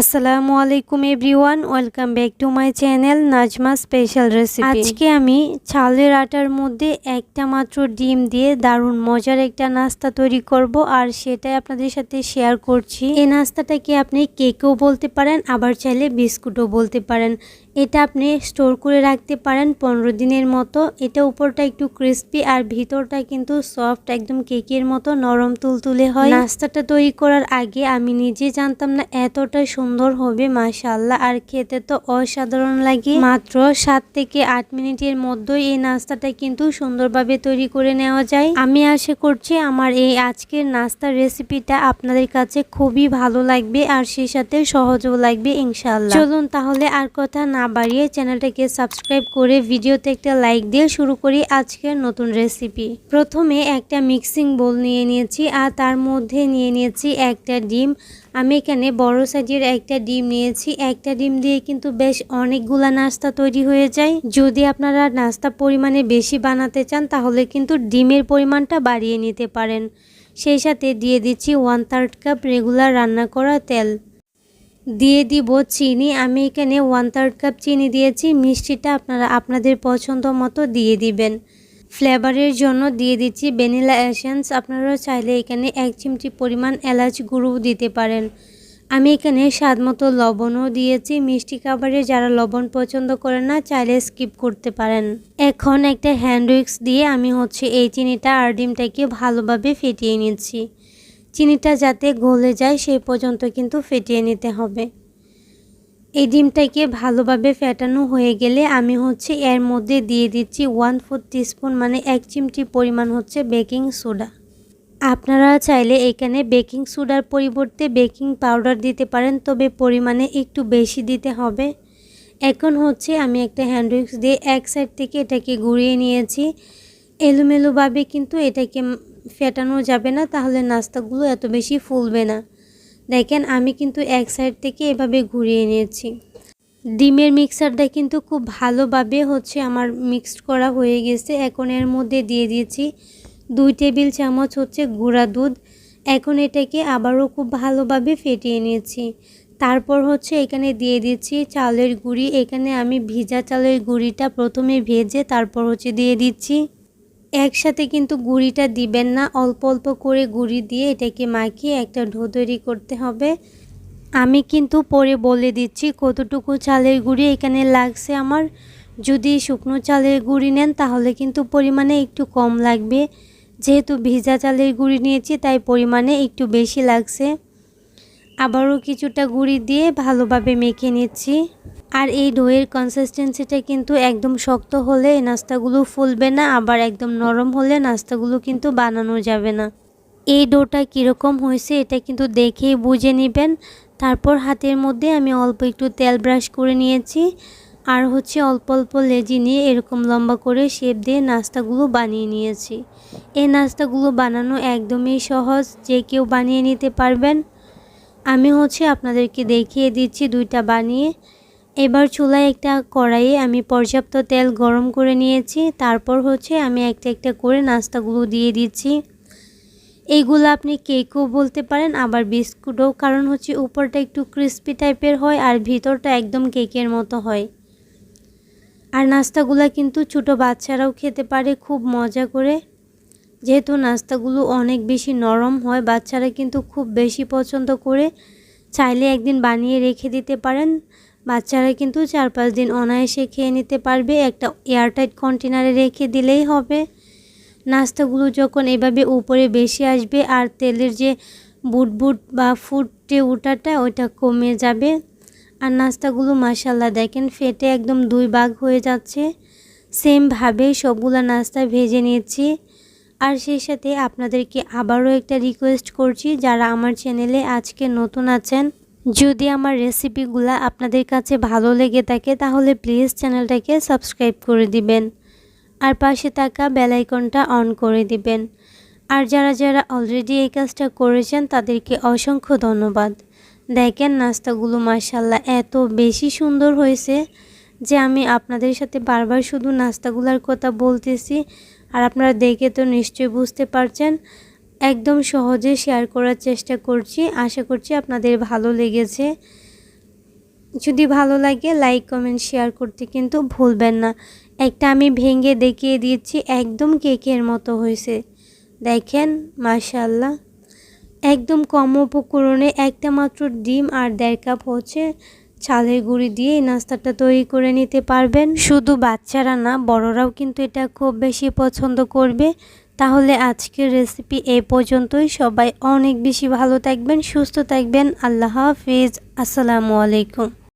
আসসালামু আলাইকুম everyone, welcome back to my channel Najma special recipe. আজকে আমি চালের আটার মধ্যে একটা মাত্র ডিম দিয়ে দারুণ মজার একটা নাস্তা তৈরি করব আর সেটাই আপনাদের সাথে শেয়ার করছি। এই নাস্তাটাকে আপনি কেকও বলতে পারেন, আবার চাইলে বিস্কুটও বলতে পারেন। এটা আপনি স্টোর করে রাখতে পারেন পনেরো দিনের মতো। এটা উপরটা একটু ক্রিস্পি আর ভিতরটা কিন্তু সফট একদম কেকের মতো, নরম তুলতুলে হয়। নাস্তাটা তৈরি করার আগে আমি নিজে জানতাম না এতটা সুন্দর হবে মাশাল্লাহ আর খেতে তো অসাধারণ লাগে। মাত্র সাত থেকে আট মিনিটের মধ্যেই এই নাস্তাটা কিন্তু সুন্দরভাবে তৈরি করে নেওয়া যায়। আমি আশা করছি আমার এই আজকের নাস্তার রেসিপিটা আপনাদের কাছে খুবই ভালো লাগবে আর সেই সাথে সহজও লাগবে ইনশাল্লাহ চলুন তাহলে আর কথা না বাড়িয়ে চ্যানেলটাকে সাবস্ক্রাইব করে ভিডিওতে একটা লাইক দিয়ে শুরু করি আজকের নতুন রেসিপি। প্রথমে একটা মিক্সিং বোল নিয়ে নিয়েছি আর তার মধ্যে নিয়ে নিয়েছি একটা ডিম। আমি এখানে বড় সাইজের একটা ডিম নিয়েছি। একটা ডিম দিয়ে কিন্তু বেশ অনেকগুলা নাস্তা তৈরি হয়ে যায়। যদি আপনারা নাস্তা পরিমাণে বেশি বানাতে চান, তাহলে কিন্তু ডিমের পরিমাণটা বাড়িয়ে নিতে পারেন। সেই সাথে দিয়ে দিচ্ছি ওয়ান থার্ড কাপ রেগুলার রান্না করা তেল। দিয়ে দিব চিনি। আমি এখানে ওয়ান থার্ড কাপ চিনি দিয়েছি। মিষ্টিটা আপনারা আপনাদের পছন্দ মতো দিয়ে দিবেন। ফ্লেভারের জন্য দিয়ে দিচ্ছি ভ্যানিলা এসেন্স আপনারা চাইলে এখানে এক চিমটি পরিমাণ এলাচ গুঁড়ো দিতে পারেন। আমি এখানে স্বাদ মতো লবণও দিয়েছি। মিষ্টি খাবারে যারা লবণ পছন্দ করে না, চাইলে স্কিপ করতে পারেন। এখন একটা হ্যান্ড উইক্স দিয়ে আমি হচ্ছে এই চিনিটা আর ডিমটাকে ভালোভাবে ফেটিয়ে নিচ্ছি। চিনিটা যাতে গলে যায় সেই পর্যন্ত কিন্তু ফেটিয়ে নিতে হবে। এই ডিমটাকে ভালোভাবে ফেটানো হয়ে গেলে আমি হচ্ছে এর মধ্যে দিয়ে দিচ্ছি ওয়ান ফোর টিস্পুন মানে এক চিমটি পরিমাণ হচ্ছে বেকিং সোডা। আপনারা চাইলে এখানে বেকিং সোডার পরিবর্তে বেকিং পাউডার দিতে পারেন, তবে পরিমাণে একটু বেশি দিতে হবে। এখন হচ্ছে আমি একটা হ্যান্ড উইক্স দিয়ে এক সাইড থেকে এটাকে ঘুরিয়ে নিয়েছি। এলোমেলোভাবে কিন্তু এটাকে ফেটানো যাবে না, তাহলে নাস্তাগুলো এত বেশি ফুলবে না। দেখেন, আমি কিন্তু এক সাইড থেকে এভাবে ঘুরিয়ে নিয়েছি। ডিমের মিক্সারটা কিন্তু খুব ভালোভাবে হচ্ছে আমার মিক্সড করা হয়ে গেছে। এখন এর মধ্যে দিয়ে দিয়েছি দুই টেবিল চামচ হচ্ছে গুঁড়া দুধ। এখন এটাকে আবারও খুব ভালোভাবে ফেটিয়ে নিয়েছি। তারপর হচ্ছে এখানে দিয়ে দিচ্ছি চালের গুঁড়ি। এখানে আমি ভিজা চালের গুঁড়িটা প্রথমে ভেজে তারপর হচ্ছে দিয়ে দিচ্ছি। একসাথে কিন্তু গুঁড়িটা দিবেন না। অল্প অল্প করে গুঁড়ি দিয়ে এটাকে মাখিয়ে একটা ঢো তৈরি করতে হবে। আমি কিন্তু পরে বলে দিচ্ছি কতটুকু চালের গুঁড়ি এখানে লাগছে আমার। যদি শুকনো চালের গুঁড়ি নেন তাহলে কিন্তু পরিমাণে একটু কম লাগবে। যেহেতু ভিজা চালের গুঁড়ি নিয়েছি তাই পরিমাণে একটু বেশি লাগছে। আবারও কিছুটা গুঁড়ি দিয়ে ভালোভাবে মেখে নিচ্ছি। আর এই দইয়ের কনসিস্টেন্সিটা কিন্তু একদম শক্ত হলে এই নাস্তাগুলো ফুলবে না, আবার একদম নরম হলে নাস্তাগুলো কিন্তু বানানো যাবে না। এই ডোটা কীরকম হয়েছে এটা কিন্তু দেখেই বুঝে নেবেন। তারপর হাতের মধ্যে আমি অল্প একটু তেল ব্রাশ করে নিয়েছি। আর হচ্ছে অল্প অল্প লেজি নিয়ে এরকম লম্বা করে শেপ দিয়ে নাস্তাগুলো বানিয়ে নিয়েছি। এই নাস্তাগুলো বানানো একদমই সহজ, যে কেউ বানিয়ে নিতে পারবেন। আমি হচ্ছে আপনাদেরকে দেখিয়ে দিচ্ছি দুইটা বানিয়ে। এবার চুলায় একটা কড়াইয়ে আমি পর্যাপ্ত তেল গরম করে নিয়েছি। তারপর হচ্ছে আমি একটা একটা করে নাস্তাগুলো দিয়ে দিচ্ছি। এইগুলো আপনি কেকও বলতে পারেন, আবার বিস্কুটও, কারণ হচ্ছে উপরটা একটু ক্রিস্পি টাইপের হয় আর ভিতরটা একদম কেকের মতো হয়। আর নাস্তাগুলো কিন্তু ছোটো বাচ্চারাও খেতে পারে খুব মজা করে। যেহেতু নাস্তাগুলো অনেক বেশি নরম হয়, বাচ্চারা কিন্তু খুব বেশি পছন্দ করে। চাইলে একদিন বানিয়ে রেখে দিতে পারেন। বাচ্চারা কিন্তু চার পাঁচ দিন অনায়াসে খেয়ে নিতে পারবে। একটা এয়ারটাইট কন্টেনারে রেখে দিলেই হবে। নাস্তাগুলো যখন এভাবে উপরে বেশি আসবে আর তেলের যে বুটবুট বা ফুটে ওঠাটা ওইটা কমে যাবে। আর নাস্তাগুলো মাসাল্লাহ দেখেন, ফেটে একদম দুই ভাগ হয়ে যাচ্ছে। সেমভাবে সবগুলো নাস্তা ভেজে নিয়েছি। আর সেই সাথে আপনাদেরকে আবারও একটা রিকোয়েস্ট করছি, যারা আমার চ্যানেলে আজকে নতুন আছেন যদি আমার রেসিপিগুলো আপনাদের কাছে ভালো লেগে থাকে, তাহলে প্লিজ চ্যানেলটাকে সাবস্ক্রাইব করে দিবেন। আর পাশে থাকা বেলাইকনটা অন করে দিবেন। আর যারা যারা অলরেডি এই কাজটা করেছেন, তাদেরকে অসংখ্য ধন্যবাদ। দেখেন নাস্তাগুলো মাসাল্লাহ এত বেশি সুন্দর হয়েছে যে আমি আপনাদের সাথে বারবার শুধু নাস্তাগুলোর কথা বলতেছি। আর আপনারা দেখে তো নিশ্চয়ই বুঝতে পারছেন একদম সহজে শেয়ার করার চেষ্টা করছি। আশা করছি আপনাদের ভালো লেগেছে। যদি ভালো লাগে লাইক কমেন্ট শেয়ার করতে কিন্তু ভুলবেন না। একটা আমি ভেঙে দেখিয়ে দিয়েছি, একদম কেকের মতো হয়েছে। দেখেন মাশাল্লাহ একদম কম উপকরণে একটা মাত্র ডিম আর দেড় কাপ হচ্ছে চালের গুঁড়ি দিয়ে এই নাস্তাটা তৈরি করে নিতে পারবেন। শুধু বাচ্চারা না, বড়রাও কিন্তু এটা খুব বেশি পছন্দ করবে। তাহলে আজকের রেসিপি এ পর্যন্তই। সবাই অনেক বেশি ভালো থাকবেন, সুস্থ থাকবেন। আল্লাহ হাফিজ। আসসালামু আলাইকুম।